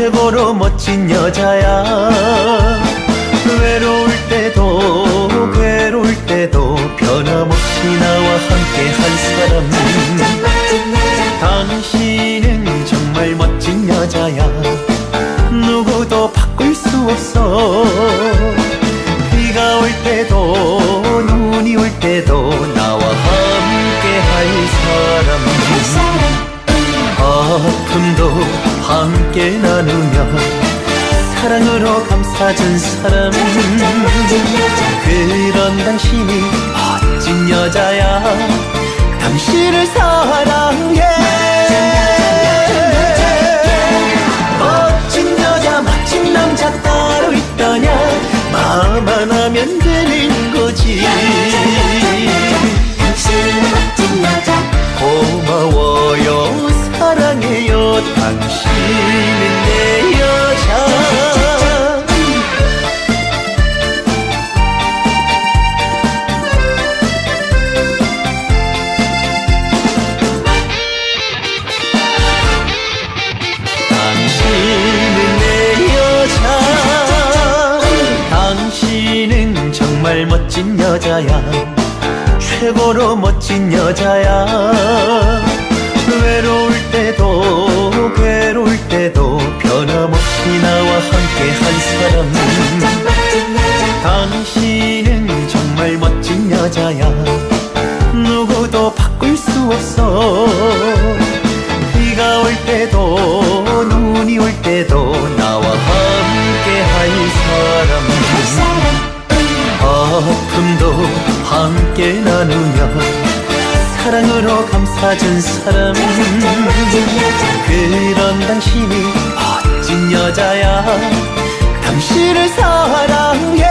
최고로 멋진 여자야. 외로울 때도 괴로울 때도 변함없이 나와 함께 한 사람. 당신은 정말 멋진 여자야. 누구도 바꿀 수 없어. 비가 올 때도 눈이 올 때도 나와 함께 할 사람. 아픔도 함께 나누며 사랑으로 감싸준 사람 정말 멋진 여자야. 최고로 멋진 여자야. 외로울 때도 괴로울 때도 변함없이 나와 함께 한 사람. 당신은 정말 멋진 여자야. 누구도 바꿀 수 없어. 비가 올 때도 함께 나누며 사랑으로 감싸준 사람 그런 당신이 멋진 여자야. 당신을 사랑해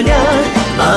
ഞാൻ ആ